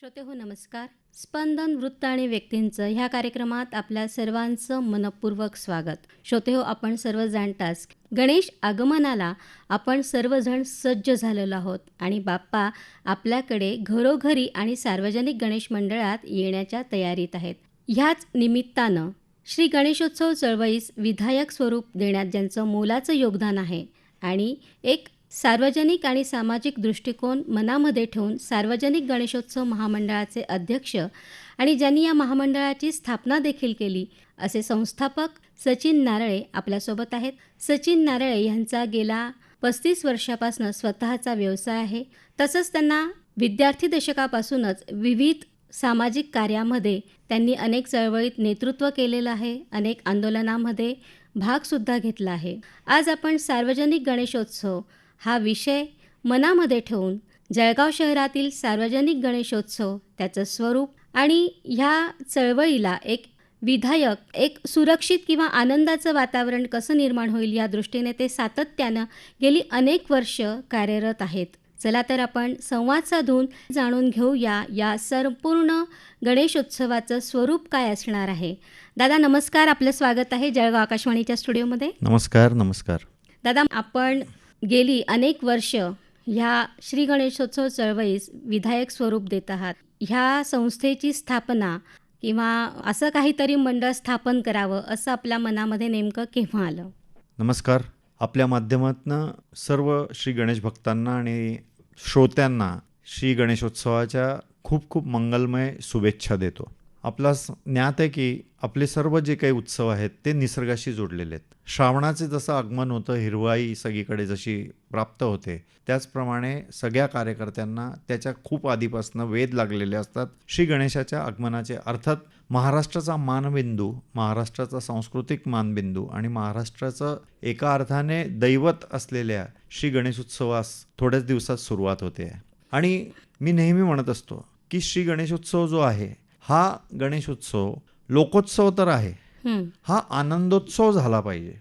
श्रोते हो नमस्कार. स्पंदन वृत्त आणि व्यक्तींचं ह्या कार्यक्रमात आपल्या सर्वांचं मनपूर्वक स्वागत. श्रोते हो आपण सर्व जाणताच गणेश आगमनाला आपण सर्वजण सज्ज झालेलो आहोत आणि बाप्पा आपल्याकडे घरोघरी आणि सार्वजनिक गणेश मंडळात येण्याच्या तयारीत आहेत. ह्याच निमित्तानं श्री गणेशोत्सव चळवळीस विधायक स्वरूप देण्यात ज्यांचं मोलाचं योगदान आहे आणि एक सार्वजनिक आणि सामाजिक दृष्टिकोन मनामध्ये ठेवून सार्वजनिक गणेशोत्सव महामंडळाचे अध्यक्ष आणि ज्यांनी या महामंडळाची स्थापना देखील केली असे संस्थापक सचिन नारळे आपल्यासोबत आहेत. सचिन नारळे यांचा गेला पस्तीस वर्षापासून स्वतःचा व्यवसाय आहे. तसंच त्यांना विद्यार्थी दशकापासूनच विविध सामाजिक कार्यामध्ये त्यांनी अनेक चळवळीत नेतृत्व केलेलं आहे अनेक आंदोलनामध्ये भागसुद्धा घेतला आहे. आज आपण सार्वजनिक गणेशोत्सव हा विषय मनामध्ये ठेवून जळगाव शहरातील सार्वजनिक गणेशोत्सव त्याचं स्वरूप आणि ह्या चळवळीला एक विधायक एक सुरक्षित किंवा आनंदाचं वातावरण कसं निर्माण होईल या दृष्टीने ते सातत्यानं गेली अनेक वर्ष कार्यरत आहेत. चला तर आपण संवाद साधून जाणून घेऊया या संपूर्ण गणेशोत्सवाचं स्वरूप काय असणार आहे. दादा नमस्कार. आपलं स्वागत आहे जळगाव आकाशवाणीच्या स्टुडिओमध्ये. नमस्कार नमस्कार. दादा आपण गेली अनेक वर्ष ह्या श्री गणेशोत्सव चळवळीस विधायक स्वरूप देत आहात. ह्या संस्थेची स्थापना किंवा असं काहीतरी मंडळ स्थापन करावं असं आपल्या मनामध्ये नेमकं केव्हा आलं? नमस्कार. आपल्या माध्यमातनं सर्व श्री गणेश भक्तांना आणि श्रोत्यांना श्री गणेशोत्सवाच्या खूप खूप मंगलमय शुभेच्छा देतो. आपला स- ज्ञात आहे की आपले सर्व जे काही उत्सव आहेत ते निसर्गाशी जोडलेले आहेत. श्रावणाचे जसं आगमन होतं हिरवाई सगळीकडे जशी प्राप्त होते त्याचप्रमाणे सगळ्या कार्यकर्त्यांना त्याच्या खूप आधीपासून वेध लागलेले असतात. श्री गणेशाच्या आगमनाचे अर्थात महाराष्ट्राचा मानबिंदू महाराष्ट्राचा सांस्कृतिक मानबिंदू आणि महाराष्ट्राचं एका अर्थाने दैवत असलेल्या श्री गणेश उत्सवास थोड्याच दिवसात सुरुवात होते. आहे आणि मी नेहमी म्हणत असतो की श्री गणेशोत्सव जो आहे हा गणेशोत्सव लोकोत्सव तर आहे. हं, आनंदोत्सव झाला पाहिजे.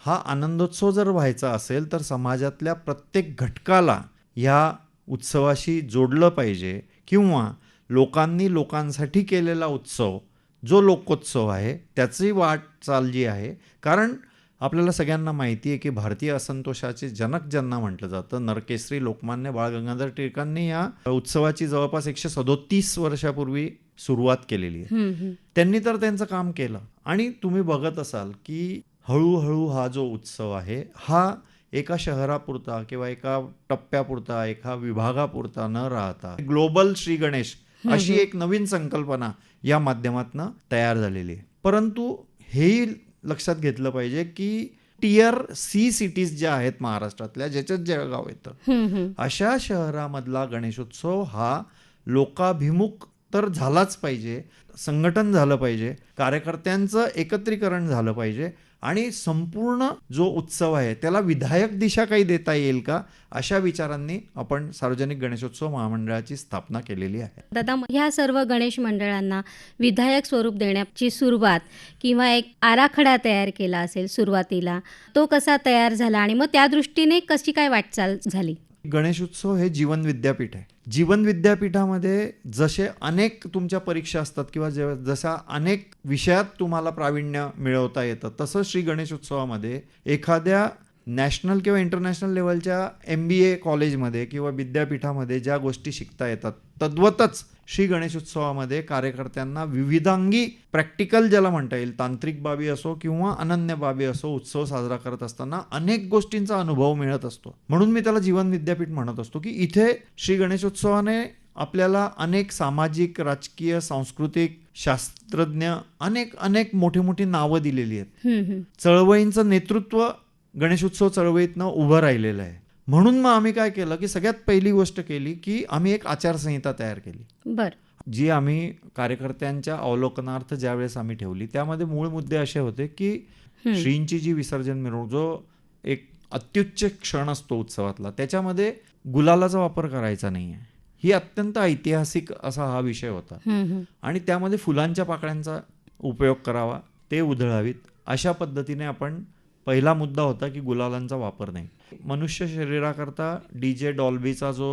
हा आनंदोत्सव जर व्हायचा असेल तर समाजातल्या प्रत्येक घटकाला ह्या उत्सवाशी जोडलं पाहिजे किंवा लोकांनी लोकांसाठी केलेला उत्सव जो लोकोत्सव आहे त्याची वाटचाल जी आहे. कारण आपल्याला सगळ्यांना माहिती आहे की भारतीय असंतोषाचे जनक ज्यांना म्हटलं जातं नरकेसरी लोकमान्य बाळ गंगाधर टिळकांनी या उत्सवाची जवळपास एकशे सदोतीस वर्षापूर्वी सुरुवात केलेली आहे. त्यांनी तर त्यांचं काम केलं आणि तुम्ही बघत असाल की हळूहळू हा जो उत्सव आहे हा एका शहरापुरता किंवा एका टप्प्यापुरता एका विभागापुरता न राहता ग्लोबल श्री गणेश अशी एक नवीन संकल्पना या माध्यमातून तयार झालेली आहे परंतु हेही लक्षात घेतलं पाहिजे की टियर सी सिटीज ज्या आहेत महाराष्ट्रातल्या ज्याच्यात जळगाव येतं. अशा शहरामधला गणेशोत्सव हा लोकाभिमुख तर झालाच पाहिजे. संघटन झालं पाहिजे. कार्यकर्त्यांचं एकत्रीकरण झालं पाहिजे. आणि संपूर्ण जो उत्सव आहे त्याला विधायक दिशा काही देता येईल का? अशा विचारांनी आपण सार्वजनिक गणेशोत्सव महामंडळाची स्थापना केलेली आहे. दादा ह्या सर्व गणेश मंडळांना विधायक स्वरूप देण्याची सुरुवात किंवा एक आराखडा तयार केला असेल सुरुवातीला तो कसा तयार झाला आणि मग त्या दृष्टीने कशी काय वाटचाल झाली? गणेशोत्सव हे जीवन विद्यापीठ आहे. जीवन विद्यापीठामध्ये जसे अनेक तुमच्या परीक्षा असतात किंवा जे जशा अनेक विषयात तुम्हाला प्रावीण्य मिळवता येतं तसं श्री गणेशोत्सवामध्ये एखाद्या नॅशनल किंवा इंटरनॅशनल लेवलच्या एम बी ए कॉलेजमध्ये किंवा विद्यापीठामध्ये ज्या गोष्टी शिकता येतात तद्वतच श्री गणेशोत्सवामध्ये कार्यकर्त्यांना विविधांगी प्रॅक्टिकल ज्याला म्हणता येईल तांत्रिक बाबी असो किंवा अनन्य बाबी असो उत्सव साजरा करत असताना अनेक गोष्टींचा अनुभव मिळत असतो. म्हणून मी त्याला जीवन विद्यापीठ म्हणत असतो की इथे श्री गणेशोत्सवाने आपल्याला अनेक सामाजिक राजकीय सांस्कृतिक शास्त्रज्ञ अनेक अनेक मोठी मोठी नावं दिलेली आहेत. चळवळींचं नेतृत्व गणेशोत्सव चळवळीतनं उभं राहिलेलं आहे. म्हणून मग आम्ही काय केलं की सगळ्यात पहिली गोष्ट केली की आम्ही एक आचारसंहिता तयार केली. बर. जी आम्ही कार्यकर्त्यांच्या अवलोकनार्थ ज्यावेळेस आम्ही ठेवली त्यामध्ये मूळ मुद्दे असे होते की श्रींची जी विसर्जन मिरवणूक जो एक अत्युच्च क्षण असतो उत्सवातला त्याच्यामध्ये गुलालाचा वापर करायचा नाही आहे ही अत्यंत ऐतिहासिक असा हा विषय होता. आणि त्यामध्ये फुलांच्या पाकळ्यांचा उपयोग करावा ते उधळावीत अशा पद्धतीने आपण पहिला मुद्दा होता की गुलालांचा वापर नाही. मनुष्य शरीराकरता डी जे डॉल्बीचा जो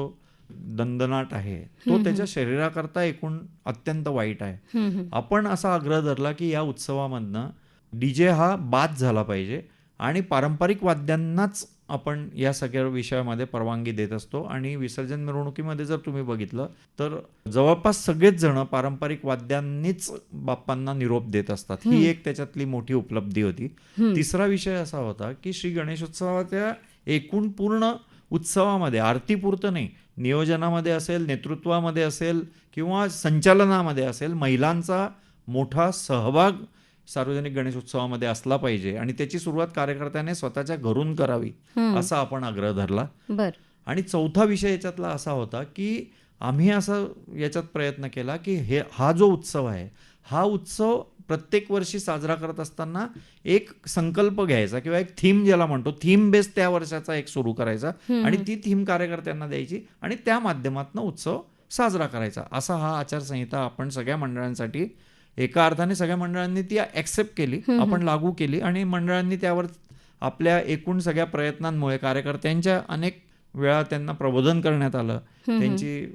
दंदनाट आहे तो त्याच्या शरीराकरता एकूण अत्यंत वाईट आहे. आपण असा आग्रह धरला की या उत्सवामधनं डीजे हा बाद झाला पाहिजे. आणि पारंपरिक वाद्यांनाच आपण या सगळ्या विषयामध्ये परवानगी देत असतो. आणि विसर्जन मिरवणुकीमध्ये जर तुम्ही बघितलं तर जवळपास सगळेच जण पारंपरिक वाद्यांनीच बाप्पांना निरोप देत असतात. ही एक त्याच्यातली मोठी उपलब्धी होती. तिसरा विषय असा होता की श्री गणेशोत्सवाच्या एकूण पूर्ण उत्सवामध्ये आरतीपुरतं नाही नियोजनामध्ये असेल नेतृत्वामध्ये असेल किंवा संचालनामध्ये असेल महिलांचा मोठा सहभाग सार्वजनिक गणेशोत्सवामध्ये असला पाहिजे आणि त्याची सुरुवात कार्यकर्त्याने स्वतःच्या घरून करावी. असा आपण आग्रह धरला. बर. आणि चौथा विषय याच्यातला असा होता की आम्ही असं याच्यात प्रयत्न केला की हे हा जो उत्सव आहे हा उत्सव प्रत्येक वर्षी साजरा करत असताना एक संकल्प घ्यायचा किंवा एक थीम ज्याला म्हणतो थीम बेस त्या वर्षाचा एक सुरू करायचा आणि ती थीम कार्यकर्त्यांना द्यायची आणि त्या माध्यमातून उत्सव साजरा करायचा. असा हा आचारसंहिता आपण सगळ्या मंडळांसाठी एका अर्थाने सगळ्या मंडळांनी ती ॲक्सेप्ट केली आपण लागू केली आणि मंडळांनी त्यावर आपल्या एकूण सगळ्या प्रयत्नांमुळे कार्यकर्त्यांच्या अनेक वेळा त्यांना प्रबोधन करण्यात आलं. त्यांची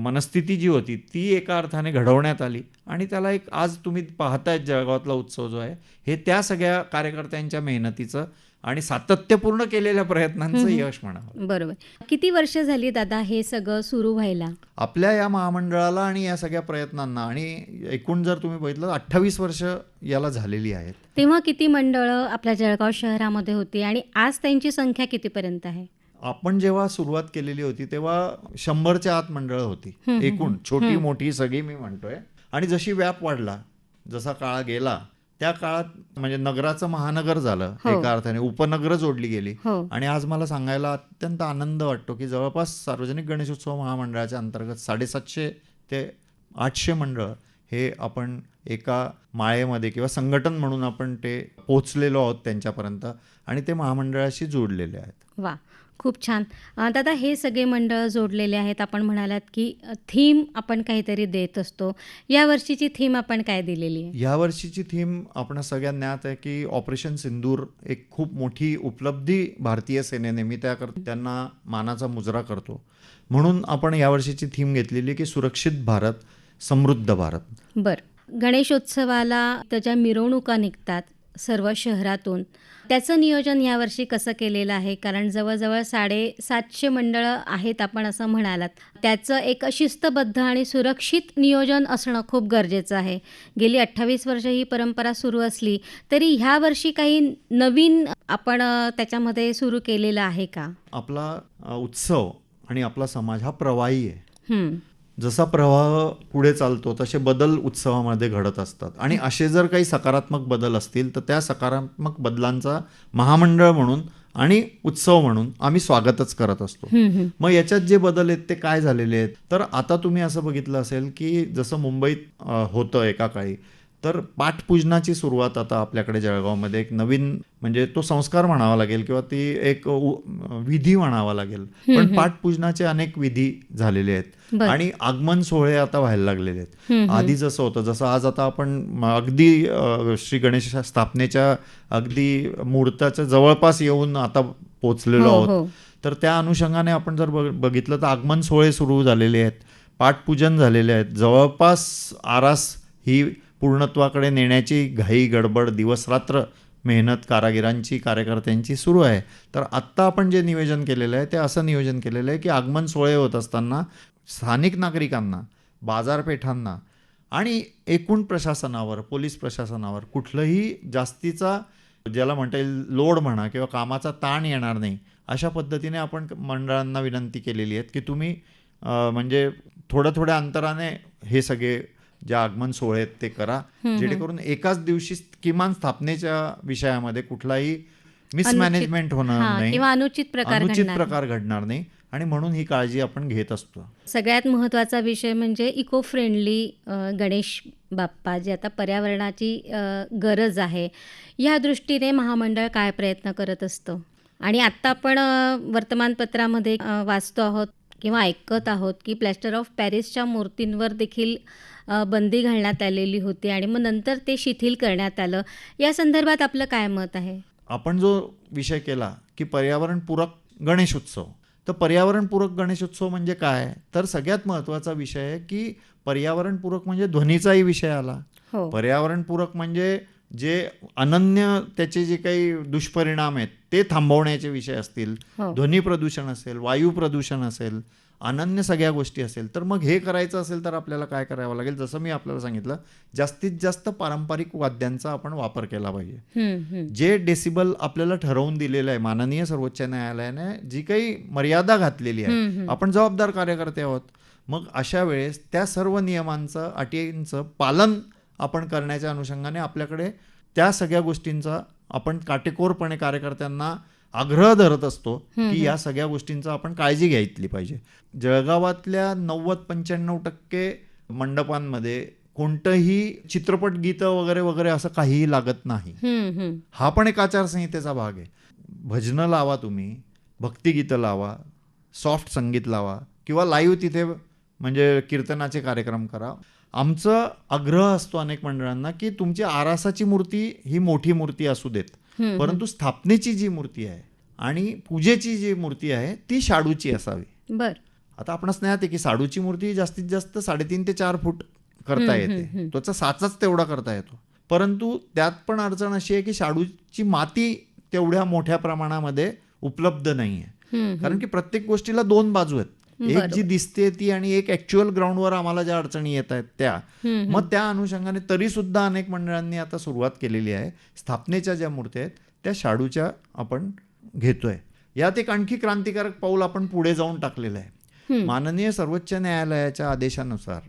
मनस्थिती जी होती ती एका अर्थाने घडवण्यात आली आणि त्याला एक आज तुम्ही पाहतायत जळगावातला उत्सव जो आहे हे त्या सगळ्या कार्यकर्त्यांच्या मेहनतीचं आणि सातत्यपूर्ण केलेल्या प्रयत्नांचं यश म्हणावं. बरोबर. किती वर्ष झाली दादा हे सगळं सुरू व्हायला? आपल्या या महामंडळाला आणि या सगळ्या प्रयत्नांना आणि एकूण जर तुम्ही बघितलं अठ्ठावीस वर्ष याला झालेली आहेत. तेव्हा किती मंडळं आपल्या जळगाव शहरामध्ये होती आणि आज त्यांची संख्या कितीपर्यंत आहे? आपण जेव्हा सुरुवात केलेली होती तेव्हा शंभरच्या आत मंडळ होती. एकूण छोटी मोठी सगळी मी म्हणतोय. आणि जशी व्याप वाढला जसा काळ गेला त्या काळात म्हणजे नगराचं महानगर झालं एका अर्थाने उपनगर जोडली गेली. हो. आणि आज मला सांगायला अत्यंत आनंद वाटतो की जवळपास सार्वजनिक गणेशोत्सव महामंडळाच्या अंतर्गत साडेसातशे ते आठशे मंडळ हे आपण एका माळेमध्ये किंवा संघटन म्हणून आपण ते पोचलेलो आहोत त्यांच्यापर्यंत आणि ते महामंडळाशी जोडलेले आहेत. वा. खूप छान. दादा हे सगळे मंडळ जोडलेले आहेत. आपण म्हणालात की थीम आपण काहीतरी देत असतो. या वर्षीची थीम आपण काय दिलेली आहे? या वर्षीची थीम आपण सगळ्यांना ज्ञात आहे की ऑपरेशन सिंदूर एक खूप मोठी उपलब्धी भारतीय सेनेने मी त्या कर त्यांना मानाचा मुजरा करतो. म्हणून आपण यावर्षीची थीम घेतलेली की सुरक्षित भारत समृद्ध भारत. बर. गणेशोत्सवाला त्याच्या मिरवणुका निघतात सर्व शहरातून. त्याचं नियोजन यावर्षी कसं केलेलं आहे? कारण जवळजवळ साडेसातशे मंडळं आहेत आपण असं म्हणालात. त्याचं एक शिस्तबद्ध आणि सुरक्षित नियोजन असणं खूप गरजेचं आहे. गेली अठ्ठावीस वर्ष ही परंपरा सुरू असली तरी ह्या वर्षी काही नवीन आपण त्याच्यामध्ये सुरू केलेलं आहे का? आपला उत्सव आणि आपला समाज हा प्रवाही आहे. जसा प्रवाह पुढे चालतो तसे बदल उत्सवामध्ये घडत असतात. आणि असे जर काही सकारात्मक बदल असतील तर त्या सकारात्मक बदलांचा महामंडळ म्हणून आणि उत्सव म्हणून आम्ही स्वागतच करत असतो. मग याच्यात जे बदल आहेत ते काय झालेले आहेत? तर आता तुम्ही असं बघितलं असेल की जसं मुंबईत होतं एका काळी तर पाठपूजनाची सुरुवात आता आपल्याकडे जळगावमध्ये एक नवीन म्हणजे तो संस्कार म्हणावा लागेल किंवा ती एक विधी म्हणावा लागेल. पण पाठपूजनाचे अनेक विधी झालेले आहेत. आणि आगमन सोहळे आता व्हायला लागलेले आहेत. आधी जसं होतं जसं आज आता आपण अगदी श्री गणेश स्थापनेच्या अगदी मुहूर्ताच्या जवळपास येऊन आता पोचलेलो हो, आहोत. हो. तर त्या अनुषंगाने आपण जर बघ- बघितलं तर आगमन सोहळे सुरू झालेले आहेत. पाठपूजन झालेले आहेत. जवळपास आरास ही पूर्णत्वाकडे नेण्याची घाई गडबड दिवसरात्र मेहनत कारागिरांची कार्यकर्त्यांची सुरू आहे. तर आत्ता आपण जे नियोजन केलेलं आहे ते असं नियोजन केलेलं आहे की आगमन सोहळे होत असताना स्थानिक नागरिकांना बाजारपेठांना आणि एकूण प्रशासनावर पोलीस प्रशासनावर कुठलंही जास्तीचा ज्याला म्हणता येईल लोड म्हणा किंवा कामाचा ताण येणार नाही अशा पद्धतीने आपण मंडळांना विनंती केलेली आहेत की तुम्ही म्हणजे थोड्या थोड्या अंतराने हे सगळे जे आगमन सोहळे आहेत ते करा. जेणेकरून एकाच दिवशी किमान स्थापनेच्या विषयामध्ये कुठलाही मिसमॅनेजमेंट होणार नाही. किंवा अनुचित प्रकार अनुचित प्रकार घडणार नाही. आणि म्हणून ही काळजी आपण घेत असतो. सगळ्यात महत्त्वाचा विषय म्हणजे इको फ्रेंडली गणेश बाप्पा जे आता पर्यावरणाची गरज आहे. या दृष्टीने महामंडळ काय प्रयत्न करत असतं? आणि आत्ता आपण वर्तमानपत्रामध्ये वाचतो आहोत किंवा ऐकत आहोत की प्लॅस्टर ऑफ पॅरिसच्या मूर्तींवर देखील बंदी घालण्यात आलेली होती आणि मग नंतर ते शिथिल करण्यात आलं. या संदर्भात आपलं काय मत आहे? आपण जो विषय केला की पर्यावरणपूरक गणेश उत्सव. तर पर्यावरणपूरक गणेशोत्सव म्हणजे काय? तर सगळ्यात महत्त्वाचा विषय आहे की पर्यावरणपूरक म्हणजे ध्वनीचाही विषय आला. हो. पर्यावरणपूरक म्हणजे जे अनन्य त्याचे जे काही दुष्परिणाम आहेत ते थांबवण्याचे विषय असतील. हो. ध्वनी प्रदूषण असेल वायू प्रदूषण असेल अनन्य सगळ्या गोष्टी असेल तर मग हे करायचं असेल तर आपल्याला काय करावं लागेल जसं मी आपल्याला सांगितलं जास्तीत जास्त पारंपरिक वाद्यांचा आपण वापर केला पाहिजे. जे डेसिबल आपल्याला ठरवून दिलेलं आहे माननीय सर्वोच्च न्यायालयाने जी काही मर्यादा घातलेली आहे. आपण जबाबदार कार्यकर्ते आहोत मग अशा वेळेस त्या सर्व नियमांचं अटींचं पालन आपण करण्याच्या अनुषंगाने आपल्याकडे त्या सगळ्या गोष्टींचा आपण काटेकोरपणे कार्यकर्त्यांना आग्रह धरत असतो की या सगळ्या गोष्टींचा आपण काळजी घ्यायतली पाहिजे. जळगावातल्या नव्वद पंच्याण्णव टक्के मंडपांमध्ये कोणतंही चित्रपट गीतं वगैरे वगैरे असं काहीही लागत नाही. हा पण एक आचारसंहितेचा भाग आहे. भजनं लावा तुम्ही भक्तिगीतं लावा सॉफ्ट संगीत लावा किंवा लाईव्ह तिथे म्हणजे कीर्तनाचे कार्यक्रम करा. आमचं आग्रह असतो अनेक मंडळांना की तुमची आरासाची मूर्ती ही मोठी मूर्ती असू देत. परंतु स्थापनेची जी मूर्ती आहे आणि पूजेची जी मूर्ती आहे ती शाडूची असावी. बर. आता आपणास ज्ञात आहे की साडूची मूर्ती जास्तीत जास्त साडेतीन ते चार फूट करता येते. त्याचा साचाच तेवढा करता येतो. परंतु त्यात पण अडचण अशी आहे की शाडूची माती तेवढ्या मोठ्या प्रमाणामध्ये उपलब्ध नाही आहे कारण की प्रत्येक गोष्टीला दोन बाजू आहेत. एक. जी दिसते ती आणि एक ऍक्च्युअल ग्राउंडवर आम्हाला ज्या अडचणी येत आहेत त्या मग त्या अनुषंगाने तरी सुद्धा अनेक मंडळांनी आता सुरुवात केलेली आहे. स्थापनेच्या ज्या मूर्त्या आहेत त्या शाडूच्या आपण घेतोय. यात एक आणखी क्रांतिकारक पाऊल आपण पुढे जाऊन टाकलेलं आहे. माननीय सर्वोच्च न्यायालयाच्या आदेशानुसार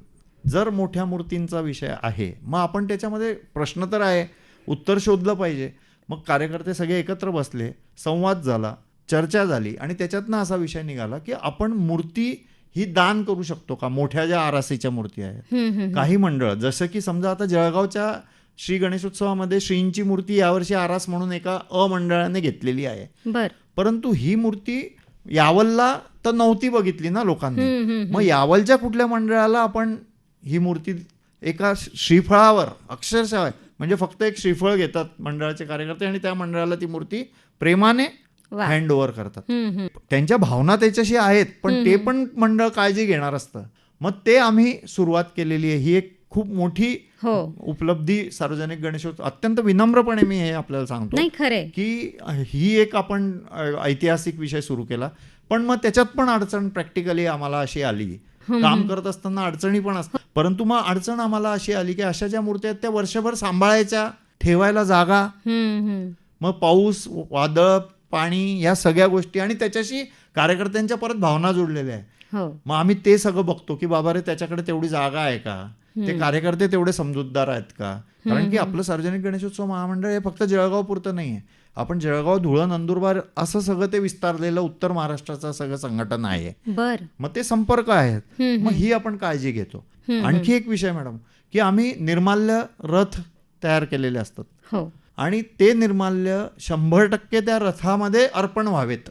जर मोठ्या मूर्तींचा विषय आहे मग आपण त्याच्यामध्ये प्रश्न तर आहे उत्तर शोधलं पाहिजे. मग कार्यकर्ते सगळे एकत्र बसले संवाद झाला चर्चा झाली आणि त्याच्यातनं असा विषय निघाला की आपण मूर्ती ही दान करू शकतो का? मोठ्या ज्या आरासीच्या मूर्ती आहेत. काही मंडळ जसं की समजा आता जळगावच्या श्री गणेशोत्सवामध्ये श्रींची मूर्ती यावर्षी आरास म्हणून एका अ मंडळाने घेतलेली आहे. परंतु ही मूर्ती यावलला तर नव्हती बघितली ना लोकांनी. मग यावलच्या कुठल्या मंडळाला आपण ही मूर्ती एका श्रीफळावर अक्षरशः म्हणजे फक्त एक श्रीफळ घेतात मंडळाचे कार्यकर्ते आणि त्या मंडळाला ती मूर्ती प्रेमाने. हँड ओव्हर करतात. त्यांच्या भावना त्याच्याशी आहेत पण ते पण मंडळ काळजी घेणार असतं. मग ते आम्ही सुरुवात केलेली आहे. ही एक खूप मोठी हो. उपलब्धी सार्वजनिक गणेशोत्सव अत्यंत विनम्रपणे मी हे आपल्याला सांगतो नाही खरे की ही एक आपण ऐतिहासिक विषय सुरू केला. पण मग त्याच्यात पण अडचण प्रॅक्टिकली आम्हाला अशी आली. काम करत असताना अडचणी पण असतात. परंतु मग अडचण आम्हाला अशी आली की अशा ज्या मूर्त्या आहेत त्या वर्षभर सांभाळायच्या ठेवायला जागा. मग पाऊस वादळ पाणी या सगळ्या गोष्टी आणि त्याच्याशी कार्यकर्त्यांच्या परत भावना जोडलेल्या आहे हो. मग आम्ही ते सगळं बघतो की बाबा रे त्याच्याकडे तेवढी जागा आहे का? ते कार्यकर्ते तेवढे समजूतदार आहेत का? कारण की आपलं सार्वजनिक गणेशोत्सव महामंडळ हे फक्त जळगाव पुरतं नाही आहे आपण जळगाव धुळं नंदुरबार असं सगळं ते विस्तारलेलं उत्तर महाराष्ट्राचं सगळं संघटन आहे. बर. मग ते संपर्क आहेत. मग ही आपण काळजी घेतो. आणखी एक विषय मॅडम की आम्ही निर्माल्य रथ तयार केलेले असतात. हो. आणि ते निर्माल्य शंभर टक्के त्या रथामध्ये अर्पण व्हावेत.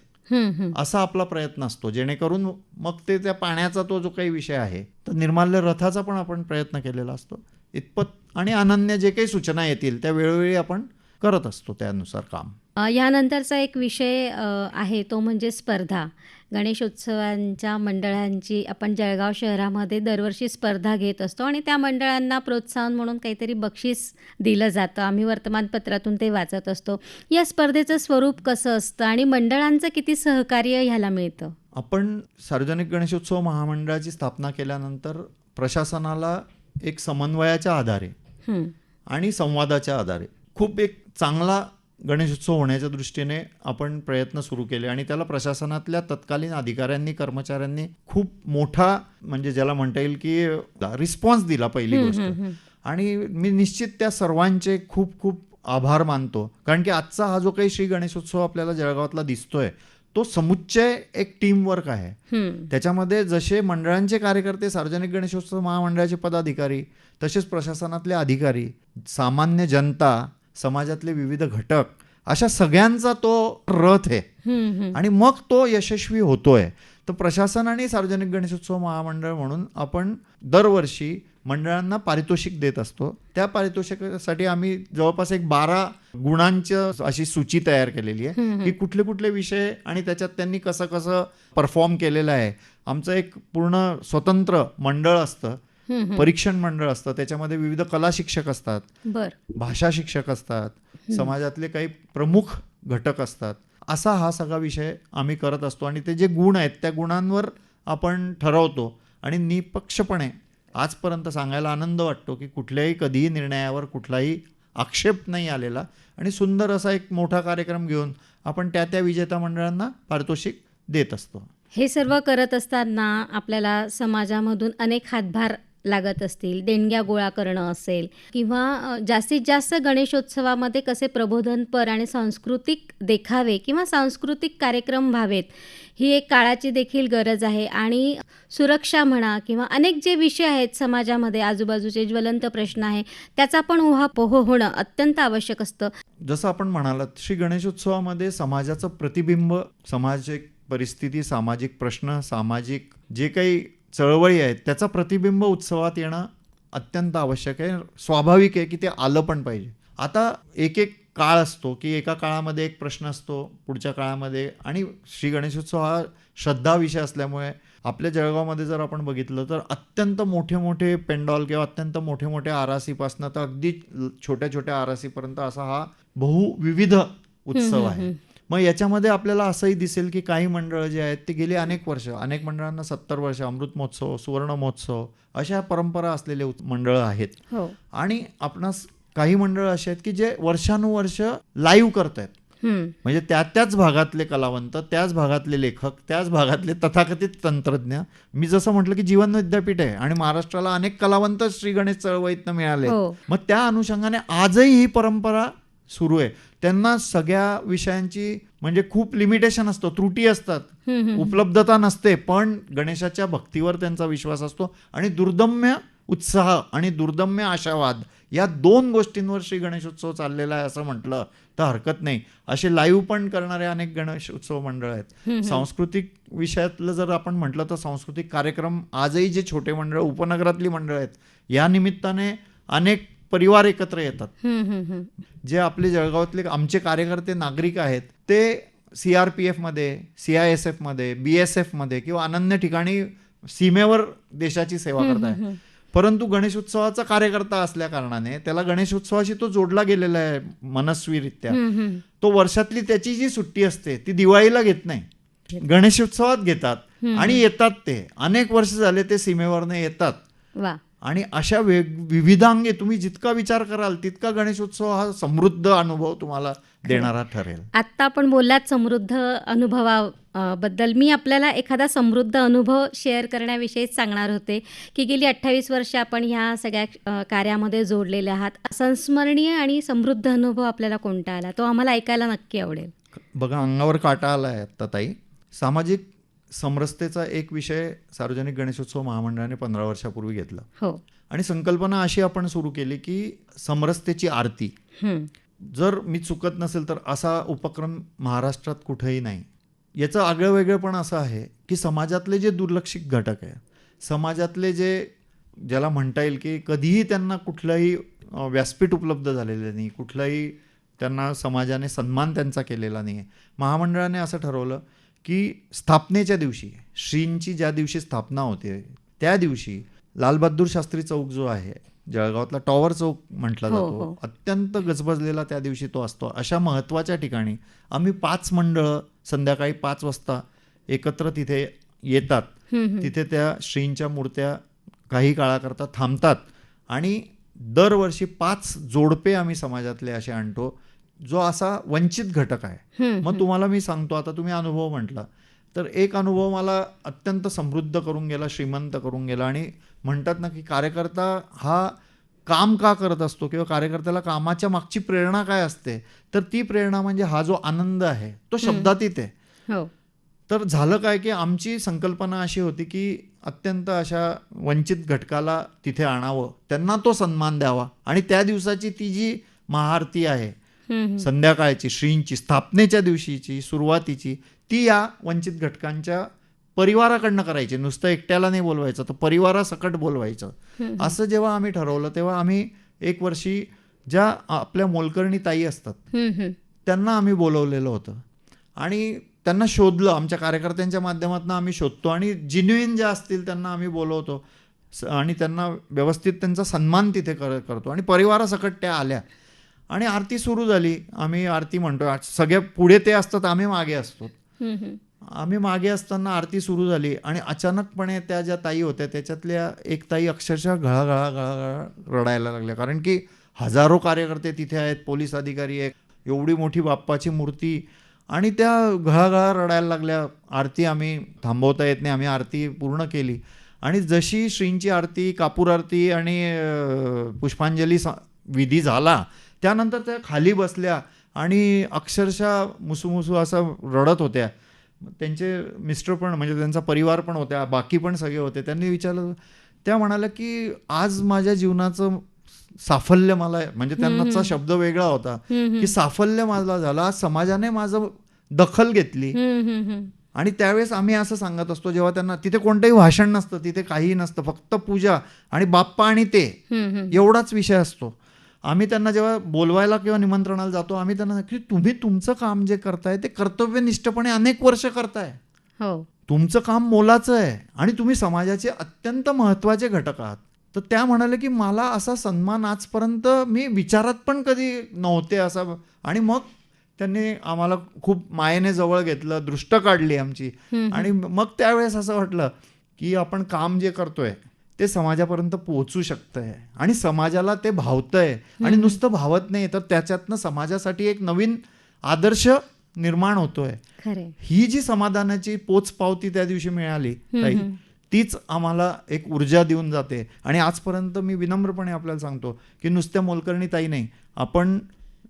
असा आपला प्रयत्न असतो. जेणेकरून मग ते त्या पाण्याचा तो जो काही विषय आहे तर निर्माल्य रथाचा पण आपण प्रयत्न केलेला असतो. इतपत आणि अनन्य जे काही सूचना येतील त्या वेळोवेळी आपण करत असतो त्यानुसार काम. यानंतरचा एक विषय आहे तो म्हणजे स्पर्धा. गणेशोत्सवांच्या मंडळांची आपण जळगाव शहरामध्ये दरवर्षी स्पर्धा घेत असतो आणि त्या मंडळांना प्रोत्साहन म्हणून काहीतरी बक्षीस दिलं जातं. आम्ही वर्तमानपत्रातून ते वाचत असतो. या स्पर्धेचं स्वरूप कसं असतं आणि मंडळांचं किती सहकार्य ह्याला मिळतं? आपण सार्वजनिक गणेशोत्सव महामंडळाची स्थापना केल्यानंतर प्रशासनाला एक समन्वयाच्या आधारे आणि संवादाच्या आधारे खूप एक चांगला गणेशोत्सव होण्याच्या दृष्टीने आपण प्रयत्न सुरू केले आणि त्याला प्रशासनातल्या तत्कालीन अधिकाऱ्यांनी कर्मचाऱ्यांनी खूप मोठा म्हणजे ज्याला म्हणता येईल की रिस्पॉन्स दिला पहिली गोष्ट. आणि मी निश्चित त्या सर्वांचे खूप खूप आभार मानतो. कारण की आजचा हा जो काही श्री गणेशोत्सव आपल्याला जळगावातला दिसतोय तो समुच्चय एक टीमवर्क आहे. हं, त्याच्यामध्ये जसे मंडळांचे कार्यकर्ते सार्वजनिक गणेशोत्सव महामंडळाचे पदाधिकारी तसेच प्रशासनातले अधिकारी सामान्य जनता समाजातले विविध घटक अशा सगळ्यांचा तो रथ आहे. आणि मग तो यशस्वी होतोय. तर प्रशासन आणि सार्वजनिक गणेशोत्सव महामंडळ म्हणून आपण दरवर्षी मंडळांना पारितोषिक देत असतो. त्या पारितोषिकासाठी आम्ही जवळपास एक बारा गुणांचं अशी सूची तयार केलेली आहे की कुठले कुठले विषय आणि त्याच्यात त्यांनी कसं कसं परफॉर्म केलेलं आहे. आमचं एक पूर्ण स्वतंत्र मंडळ असतं. परीक्षण मंडळ असतं त्याच्यामध्ये विविध कला शिक्षक असतात. भाषा शिक्षक असतात. समाजातले काही प्रमुख घटक असतात. असा हा सगळा विषय आम्ही करत असतो आणि ते जे गुण आहेत त्या गुणांवर आपण ठरवतो आणि निपक्षपणे आजपर्यंत सांगायला आनंद वाटतो की कुठल्याही कधीही निर्णयावर कुठलाही आक्षेप नाही आलेला आणि सुंदर असा एक मोठा कार्यक्रम घेऊन आपण त्या त्या विजेता मंडळांना पारितोषिक देत असतो. हे सर्व करत असताना आपल्याला समाजामधून अनेक हातभार लागत असतील देणग्या गोळा करणं असेल किंवा जास्तीत जास्त गणेशोत्सवामध्ये कसे प्रबोधनपर आणि सांस्कृतिक देखावे किंवा सांस्कृतिक कार्यक्रम व्हावेत ही एक काळाची देखील गरज आहे. आणि सुरक्षा म्हणा किंवा अनेक जे विषय आहेत समाजामध्ये आजूबाजूचे ज्वलंत प्रश्न आहे त्याचा पण उहापोह होणं अत्यंत आवश्यक असतं. जसं आपण म्हणालात श्री गणेशोत्सवामध्ये समाजाचं प्रतिबिंब सामाजिक परिस्थिती सामाजिक प्रश्न सामाजिक जे काही चळवळी आहेत त्याचं प्रतिबिंब उत्सवात येणं अत्यंत आवश्यक आहे. स्वाभाविक आहे की ते आलं पण पाहिजे. आता एक एक काळ असतो की एका काळामध्ये एक प्रश्न असतो पुढच्या काळामध्ये. आणि श्री गणेशोत्सव हा श्रद्धा विषय असल्यामुळे आपल्या जळगावमध्ये जर आपण बघितलं तर अत्यंत मोठे मोठे पेंडॉल किंवा अत्यंत मोठे मोठे आरासीपासनं तर अगदी छोट्या छोट्या आरासीपर्यंत असा हा बहुविविध उत्सव आहे. मग याच्यामध्ये आपल्याला असंही दिसेल की काही मंडळं जे आहेत ते गेली अनेक वर्ष. अनेक मंडळांना सत्तर वर्ष अमृत महोत्सव सुवर्ण महोत्सव अशा परंपरा असलेले मंडळं आहेत. हो. आणि आपणास काही मंडळं अशी आहेत की जे वर्षानुवर्ष लाईव्ह करत आहेत. म्हणजे त्या त्याच भागातले कलावंत त्याच भागातले लेखक त्याच भागातले तथाकथित तंत्रज्ञ. मी जसं म्हटलं की जीवन विद्यापीठ आहे आणि महाराष्ट्राला अनेक कलावंत श्री गणेश चळवळीतनं मिळाले हो. मग त्या अनुषंगाने आजही ही परंपरा सुरू आहे. त्यांना सगळ्या विषयांची म्हणजे खूप लिमिटेशन असतो त्रुटी असतात. उपलब्धता नसते पण गणेशाच्या भक्तीवर त्यांचा विश्वास असतो आणि दुर्दम्य उत्साह आणि दुर्दम्य आशावाद या दोन गोष्टींवर श्री गणेशोत्सव चाललेला आहे असं म्हटलं तर हरकत नाही. असे लाईव्ह पण करणारे अनेक गणेश उत्सव मंडळ आहेत. सांस्कृतिक विषयातलं जर आपण म्हटलं तर सांस्कृतिक कार्यक्रम आजही जे छोटे मंडळ उपनगरातली मंडळ आहेत या निमित्ताने अनेक परिवार एकत्र येतात. जे आपले जळगावातले आमचे कार्यकर्ते नागरिक आहेत ते सी आर पी एफमध्ये सी आय एस एफमध्ये बी एस एफमध्ये किंवा अनन्य ठिकाणी सीमेवर देशाची सेवा करत आहे परंतु गणेशोत्सवाचा कार्यकर्ता असल्या कारणाने त्याला गणेशोत्सवाशी तो जोडला गेलेला आहे मनस्वीरित्या. तो वर्षातली त्याची जी सुट्टी असते ती दिवाळीला घेत नाही. गणेशोत्सवात घेतात आणि येतात ते. अनेक वर्ष झाले ते सीमेवरनं येतात. आणि अशा वेग विविधांगे तुम्ही जितका विचार कराल तितका गणेशोत्सव हा समृद्ध अनुभव तुम्हाला देणारा ठरेल. आत्ता आपण बोललात समृद्ध अनुभवाबद्दल मी आपल्याला एखादा समृद्ध अनुभव शेअर करण्याविषयीच सांगणार होते की गेली अठ्ठावीस वर्ष आपण ह्या सगळ्या कार्यामध्ये जोडलेले आहात. संस्मरणीय आणि समृद्ध अनुभव आपल्याला कोणता आला? तो आम्हाला ऐकायला नक्की आवडेल. बघा अंगावर काटा आला आहे आत्ता ताई. सामाजिक समरसतेचा एक विषय सार्वजनिक गणेशोत्सव महामंडळाने पंधरा वर्षापूर्वी घेतला. हो. आणि संकल्पना अशी आपण सुरू केली की समरसतेची आरती. जर मी चुकत नसेल तर असा उपक्रम महाराष्ट्रात कुठेही नाही. याचं आगळं वेगळेपण असं आहे की समाजातले जे दुर्लक्षित घटक आहे समाजातले जे ज्याला म्हणता येईल की कधीही त्यांना कुठलंही व्यासपीठ उपलब्ध झालेलं नाही कुठलाही त्यांना समाजाने सन्मान त्यांचा केलेला नाही आहे. महामंडळाने असं ठरवलं की स्थापनेच्या दिवशी श्रींची ज्या दिवशी स्थापना होते त्या दिवशी लालबहादूर शास्त्री चौक जो आहे जळगावातला टॉवर चौक म्हटला हो, जातो हो. अत्यंत गजबजलेला त्या दिवशी तो असतो अशा महत्त्वाच्या ठिकाणी आम्ही पाच मंडळं संध्याकाळी पाच वाजता एकत्र तिथे येतात. तिथे त्या श्रींच्या मूर्त्या काही काळाकरता थांबतात आणि दरवर्षी पाच जोडपे आम्ही समाजातले असे आणतो जो असा वंचित घटक आहे. मग तुम्हाला मी सांगतो आता तुम्ही अनुभव म्हटला तर एक अनुभव मला अत्यंत समृद्ध करून गेला श्रीमंत करून गेला आणि म्हणतात ना की कार्यकर्ता हा काम का करत असतो किंवा कार्यकर्त्याला कामाच्या मागची प्रेरणा काय असते तर ती प्रेरणा म्हणजे हा जो आनंद आहे तो शब्दातीत आहे. हो. तर झालं काय की आमची संकल्पना अशी होती की अत्यंत अशा वंचित घटकाला तिथे आणावं त्यांना तो सन्मान द्यावा आणि त्या दिवसाची ती जी महाआरती आहे. संध्याकाळची श्रींची स्थापनेच्या दिवशीची सुरुवातीची ती या वंचित घटकांच्या परिवाराकडनं करायचे. नुसतं एकट्याला नाही बोलवायचं तर परिवारासकट बोलवायचं. असं जेव्हा आम्ही ठरवलं तेव्हा आम्ही एक वर्षी ज्या आपल्या मोलकर्णी ताई असतात. त्यांना आम्ही बोलवलेलं होतं. आणि त्यांना शोधलं आमच्या कार्यकर्त्यांच्या माध्यमातून आम्ही शोधतो आणि जिन्युइन ज्या असतील त्यांना आम्ही बोलवतो. आणि त्यांना व्यवस्थित त्यांचा सन्मान तिथे कर करतो. आणि परिवारासकट त्या आल्या. आणि आरती सुरू झाली. आम्ही आरती म्हणतो सगळ्या पुढे ते असतात आम्ही मागे असतो. आम्ही मागे असताना आरती सुरू झाली आणि अचानकपणे त्या ज्या ताई होत्या त्याच्यातल्या एक ताई अक्षरशः गळा गळा गळा रडायला लागल्या. कारण की हजारो कार्यकर्ते तिथे आहेत पोलीस अधिकारी आहेत एवढी मोठी बाप्पाची मूर्ती आणि त्या गळागळा रडायला लागल्या. आरती आम्ही थांबवता येत नाही. आम्ही आरती पूर्ण केली. आणि जशी श्रींची आरती कापूर आरती आणि पुष्पांजली विधी झाला त्यानंतर त्या खाली बसल्या आणि अक्षरशः मुसूमुसू असं रडत होत्या. त्यांचे मिस्टर पण म्हणजे त्यांचा परिवार पण होत्या बाकी पण सगळे होते. त्यांनी विचारलं त्या म्हणाल्या की आज माझ्या जीवनाचं साफल्य मला म्हणजे त्यांचा शब्द वेगळा होता की साफल्य मला झालं. आज समाजाने माझं दखल घेतली. आणि त्यावेळेस आम्ही असं सांगत असतो जेव्हा त्यांना तिथे कोणतंही भाषण नसतं तिथे काहीही नसतं फक्त पूजा आणि बाप्पा आणि ते. एवढाच विषय असतो. आम्ही त्यांना जेव्हा बोलवायला किंवा निमंत्रणाला जातो आम्ही त्यांना की तुम्ही तुमचं काम जे करताय ते कर्तव्यनिष्ठपणे अनेक वर्ष करताय. हो. तुमचं काम मोलाचं आहे आणि तुम्ही समाजाचे अत्यंत महत्त्वाचे घटक आहात. तर त्या म्हणाले की मला असा सन्मान आजपर्यंत मी विचारात पण कधी नव्हते असा आणि मग त्यांनी आम्हाला खूप मायेने जवळ घेतलं दृष्ट काढली आमची. आणि मग त्यावेळेस असं वाटलं की आपण काम जे करतोय ते समाजापर्यंत पोहोचू शकतंय आणि समाजाला ते भावतंय आणि नुसतं भावत नाही तर त्याच्यातनं समाजासाठी एक नवीन आदर्श निर्माण होतोय. ही जी समाधानाची पोच पावती त्या दिवशी मिळाली तीच आम्हाला एक ऊर्जा देऊन जाते. आणि आजपर्यंत मी विनम्रपणे आपल्याला सांगतो की नुसत्या मोलकर्णी ताई नाही आपण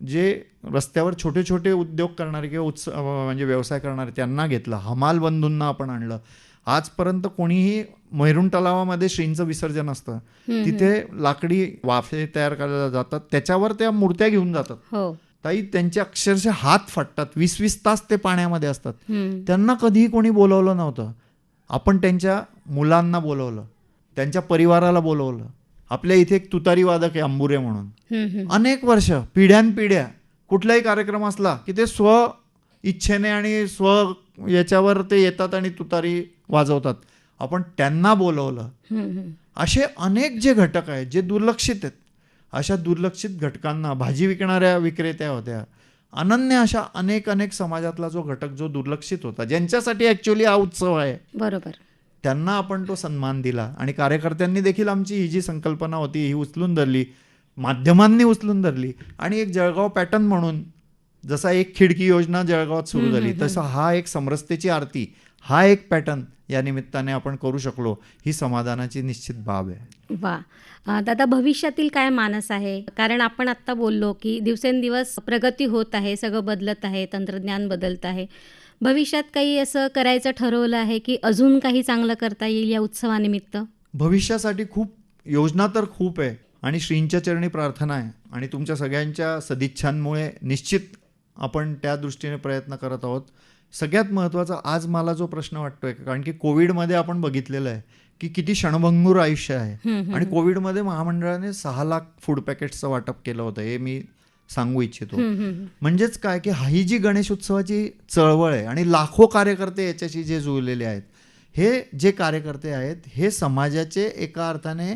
जे रस्त्यावर छोटे छोटे उद्योग करणारे किंवा उत्स अं, म्हणजे व्यवसाय करणारे त्यांना घेतलं हमाल बंधूंना आपण आणलं आजपर्यंत कोणीही मैरून तलावामध्ये श्रींचं विसर्जन असतं. तिथे लाकडी वाफे तयार करायला जातात. त्याच्यावर त्या मूर्त्या घेऊन जातात. हो. ताई त्यांचे अक्षरशः हात फाटतात. वीस वीस तास ते पाण्यामध्ये असतात. त्यांना कधीही कोणी बोलवलं नव्हतं. आपण त्यांच्या मुलांना बोलवलं. त्यांच्या परिवाराला बोलवलं. आपल्या इथे एक तुतारी वादक आहे अंबुरे म्हणून. अनेक वर्ष पिढ्यानपिढ्या कुठलाही कार्यक्रम असला की ते स्व इच्छेने आणि स्व याच्यावर ते येतात आणि तुतारी वाजवतात. आपण त्यांना बोलवलं. असे अनेक जे घटक आहेत जे दुर्लक्षित आहेत अशा दुर्लक्षित घटकांना भाजी विकणाऱ्या विक्रेत्या होत्या अनन्य अशा अनेक अनेक समाजातला जो घटक जो दुर्लक्षित होता ज्यांच्यासाठी ॲक्च्युली हा उत्सव आहे. बरोबर. त्यांना आपण तो सन्मान दिला आणि कार्यकर्त्यांनी देखील आमची ही जी संकल्पना होती ही उचलून धरली माध्यमांनी उचलून धरली आणि एक जळगाव पॅटर्न म्हणून जसा एक खिडकी योजना जळगावात सुरू झाली तसा हा एक समरसतेची आरती हा एक पॅटर्न या निमित्ताने आपण करू शकलो ही समाधानाची निश्चित बाब आहे. वा. दादा भविष्यातील काय मानस आहे? कारण आपण आत्ता बोललो की दिवसेंदिवस प्रगती होत आहे सगळं बदलत आहे तंत्रज्ञान बदलत आहे. भविष्यात काही असं करायचं ठरवलं आहे की अजून काही चांगलं करता येईल या उत्सवानिमित्त? भविष्यासाठी खूप योजना तर खूप आहे आणि श्रींच्या चरणी प्रार्थना आहे आणि तुमच्या सगळ्यांच्या सदिच्छांमुळे निश्चित आपण त्या दृष्टीने प्रयत्न करत आहोत. सगळ्यात महत्त्वाचा आज मला जो प्रश्न वाटतोय कारण की कोविडमध्ये आपण बघितलेलं आहे की किती क्षणभंगूर आयुष्य आहे. आणि कोविडमध्ये महामंडळाने सहा लाख फूड पॅकेट्सचं वाटप केलं होतं हे मी सांगू इच्छितो. म्हणजेच काय की ही जी गणेश उत्सवाची चळवळ आहे आणि लाखो कार्यकर्ते याच्याशी जे जुळलेले आहेत हे जे कार्यकर्ते आहेत हे समाजाचे एका अर्थाने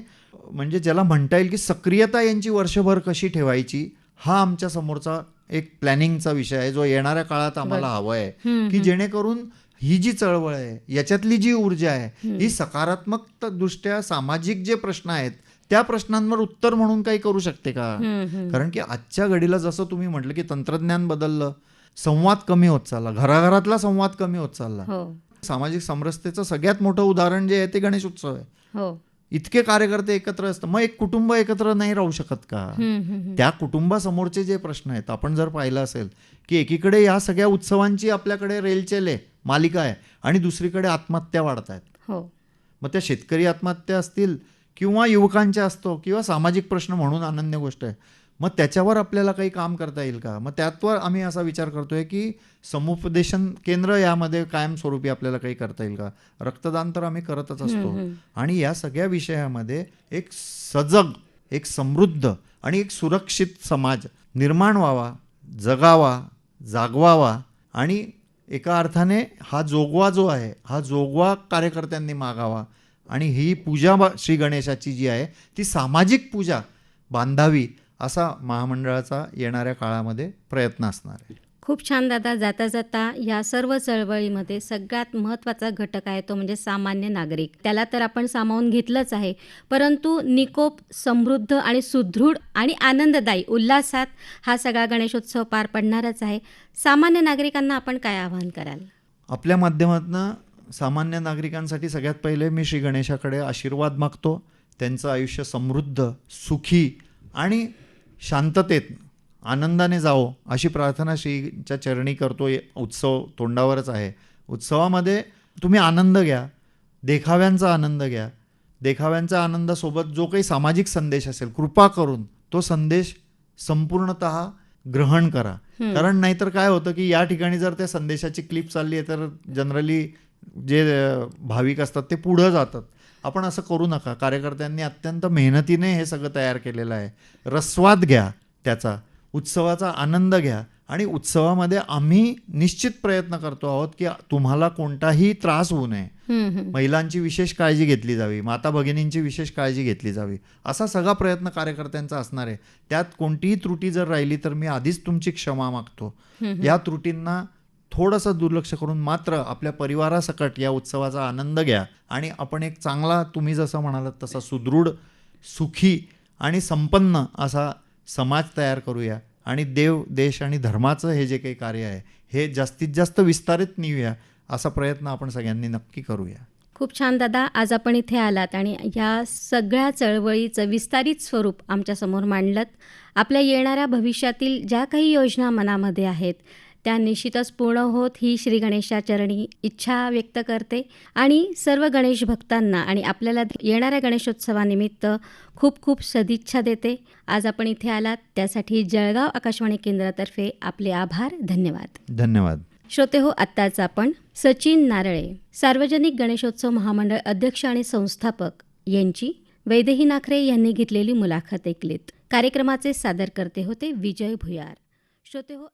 म्हणजे ज्याला म्हणता येईल की सक्रियता यांची वर्षभर कशी ठेवायची हा आमच्या समोरचा एक प्लॅनिंगचा विषय आहे जो येणाऱ्या काळात आम्हाला हवा आहे की जेणेकरून ही जी चळवळ आहे याच्यातली जी ऊर्जा आहे ही सकारात्मक दृष्ट्या सामाजिक जे प्रश्न आहेत त्या प्रश्नांवर उत्तर म्हणून काही करू शकते का. कारण की आजच्या घडीला जसं तुम्ही म्हटलं की तंत्रज्ञान बदललं संवाद कमी होत चालला घराघरातला संवाद कमी होत चालला. हो. सामाजिक समरसतेचं सगळ्यात मोठं उदाहरण जे आहे ते गणेश उत्सव आहे. हो. इतके कार्यकर्ते एकत्र असतं मग एक कुटुंब एकत्र नाही राहू शकत का. त्या कुटुंबासमोरचे जे प्रश्न आहेत आपण जर पाहिलं असेल की एकीकडे या सगळ्या उत्सवांची आपल्याकडे रेलचेल आहे मालिका आहे आणि दुसरीकडे आत्महत्या वाढत आहेत हो. मग त्या शेतकरी आत्महत्या असतील किंवा युवकांच्या असतो किंवा सामाजिक प्रश्न म्हणून अनन्य गोष्ट आहे. मग त्याच्यावर आपल्याला काही काम करता येईल का? मग त्यातवर आम्ही असा विचार करतोय की समुपदेशन केंद्र यामध्ये कायमस्वरूपी आपल्याला काही करता येईल का? रक्तदान तर आम्ही करतच असतो. आणि या सगळ्या विषयामध्ये एक सजग एक समृद्ध आणि एक सुरक्षित समाज निर्माण व्हावा जगावा जागवावा आणि एका अर्थाने हा जोगवा जो आहे हा जोगवा कार्यकर्त्यांनी मागावा. आणि ही पूजा श्री गणेशाची जी आहे ती सामाजिक पूजा बांधावी. असा महामंडळाचा येणाऱ्या काळामध्ये प्रयत्न असणार आहे. खूप छान दादा जाता जाता या सर्व चळवळीमध्ये सगळ्यात महत्त्वाचा घटक आहे तो म्हणजे सामान्य नागरिक. त्याला तर आपण सामावून घेतलंच आहे. परंतु निकोप समृद्ध आणि सुदृढ आणि आनंददायी उल्हासात हा सगळा गणेशोत्सव पार पडणारच आहे. सामान्य नागरिकांना आपण काय आवाहन कराल? आपल्या माध्यमातून सामान्य नागरिकांसाठी सगळ्यात पहिले मी श्री गणेशाकडे आशीर्वाद मागतो. त्यांचं आयुष्य समृद्ध सुखी आणि शांततेत आनंदाने जावो अशी प्रार्थना श्रीच्या चरणी करतो. उत्सव तोंडावरच आहे. उत्सवामध्ये तुम्ही आनंद घ्या. देखाव्यांचा आनंद घ्या. देखाव्यांच्या आनंदासोबत जो काही सामाजिक संदेश असेल कृपा करून तो संदेश संपूर्णत ग्रहण करा. कारण नाहीतर काय होतं की या ठिकाणी जर त्या संदेशाची क्लिप चालली आहे तर जनरली जे भाविक असतात ते पुढं जातात. आपण असं करू नका. कार्यकर्त्यांनी अत्यंत मेहनतीने हे सगळं तयार केलेलं आहे. रस्वाद घ्या त्याचा उत्सवाचा आनंद घ्या आणि उत्सवामध्ये आम्ही निश्चित प्रयत्न करतो आहोत की तुम्हाला कोणताही त्रास होऊ नये. महिलांची विशेष काळजी घेतली जावी माता भगिनींची विशेष काळजी घेतली जावी. असा सगळा प्रयत्न कार्यकर्त्यांचा असणार आहे. त्यात कोणतीही त्रुटी जर राहिली तर मी आधीच तुमची क्षमा मागतो. या त्रुटींना थोडंसं दुर्लक्ष करून मात्र आपल्या परिवारासकट या उत्सवाचा आनंद घ्या. आणि आपण एक चांगला तुम्ही जसं म्हणालात तसा सुदृढ सुखी आणि संपन्न असा समाज तयार करूया. आणि देव देश आणि धर्माचं हे जे काही कार्य आहे हे जास्तीत जास्त विस्तारित नेऊया असा प्रयत्न आपण सगळ्यांनी नक्की करूया. खूप छान दादा आज आपण इथे आलात आणि या सगळ्या चळवळीचं विस्तारित स्वरूप आमच्यासमोर मांडलं आपल्या येणाऱ्या भविष्यातील ज्या काही योजना मनामध्ये आहेत त्या निश्चितच पूर्ण होत ही श्री गणेशाचरणी इच्छा व्यक्त करते. आणि सर्व गणेश भक्तांना आणि आपल्याला येणाऱ्या गणेशोत्सवानिमित्त खूप खूप सदिच्छा देते. आज आपण इथे आलात. त्यासाठी जळगाव आकाशवाणी केंद्रातर्फे आपले आभार. धन्यवाद. धन्यवाद. श्रोते हो आत्ताच आपण सचिन नारळे सार्वजनिक गणेशोत्सव महामंडळ अध्यक्ष आणि संस्थापक यांची वैदेही नाखरे यांनी घेतलेली मुलाखत ऐकलीत. कार्यक्रमाचे सादर करते होते विजय भुयार. श्रोते हो